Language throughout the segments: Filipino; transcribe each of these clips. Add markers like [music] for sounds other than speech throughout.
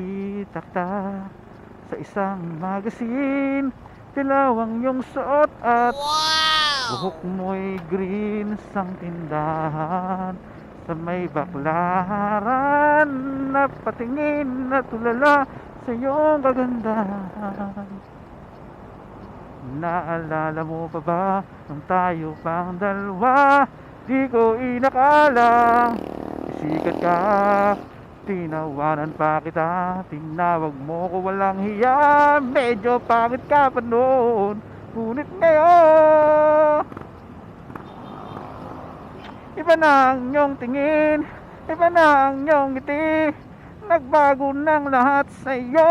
nakita sa isang magazine Tilawang yung suot at buhok mo'y green sang tindahan. Sa may baklaran na patingin na tulala sa iyong kagandahan. Naalala mo pa ba nung tayo pang dalawa? Di ko inakala. Sikat ka Tinawanan pa kita Tinawag mo ko walang hiya. Medyo pangit ka pa noon Ngunit ngayon. Iba na ang iyong tingin Iba na ang iyong ngiti. Nagbago ng lahat sa iyo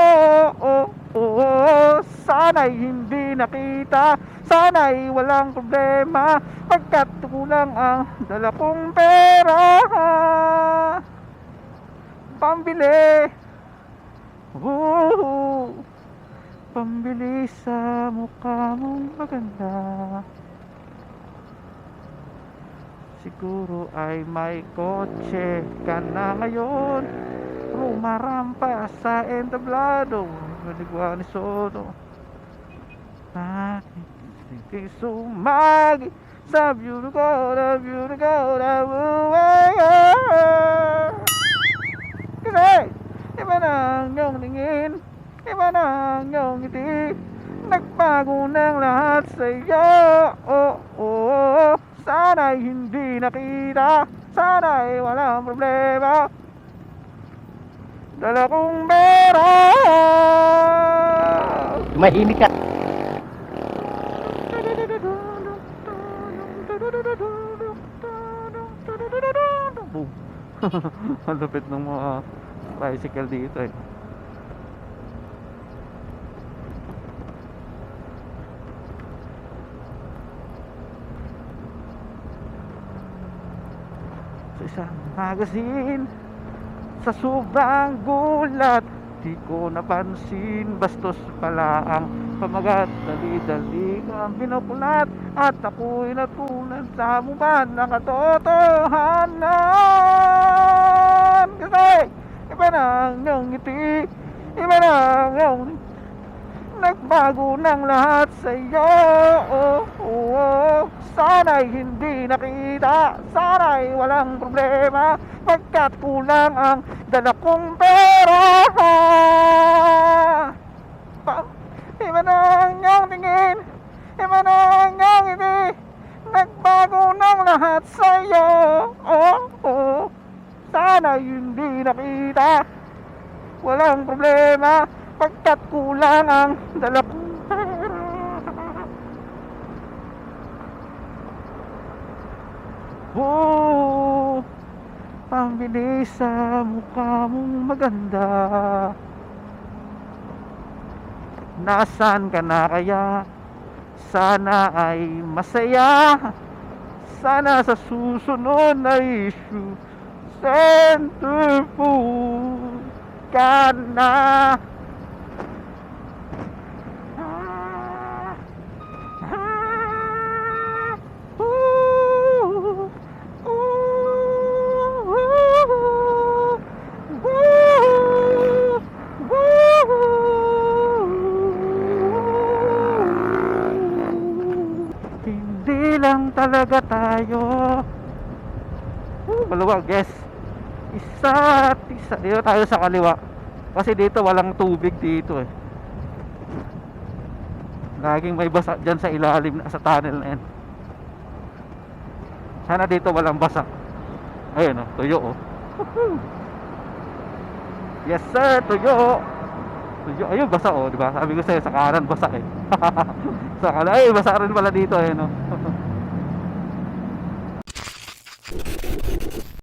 oh, oh, oh. Sana'y hindi nakita. Sana'y walang problema. Pagkat kulang ang dala kong pera Pambili! Woo! Pambili sa mukha mong maganda. Siguro ay may kotse ka na ngayon. Rumarampa sa entablado. Maligwa ni Soto. Aking sumagi Sa beauty ko, the beauty ko, the Kasi Iba na ang iyong tingin. Iba na ang iyong ngiti. Nagbago ng lahat sa iyo oh, oh, oh. Sana'y hindi nakita. Sana'y walang problema. Dala kong pera Mahimik ka. [laughs] Ang lupit ng mga tricycle dito eh. Sa isang magazine Sa sobrang gulat Di ko napansin Bastos pala ang pamagat Dali-dali ang binukulat At ako'y natulad sa mukha ng katotohanan Kasi iba na ang ngiti Iba na ang Nagbago ng lahat sa iyo oh, oh, oh. Sana'y hindi nakita Sana'y walang problema Pagkat kulang ang dala kong pera Iba na ang tingin Iba na ang iyong ngiti Nagbago ng lahat sa iyo oh, oh. Sana'y hindi nakita. Walang problema Pagkat kulang ang dala kong [laughs] pera Oh, pambili sa mukha mong maganda. Nasaan ka na kaya? Sana ay masaya. Sana sa susunod na issue Centerfold ka na Ah, ah, ooh, ooh, ooh, ooh. Hindi lang talaga tayo uh, Maluwag, yes Isa at isa. Dito tayo sa kaliwa. Kasi dito walang tubig dito eh. Laging may basa dyan sa ilalim Sa tunnel na yan. Sana dito walang basa. Ayun oh, tuyo oh. Woohoo! Yes sir, tuyo. Tuyo, ayun basa oh, di ba? Sabi ko sa'yo sa kanan basa eh. [laughs] Sa kanan, ay basa rin pala dito eh no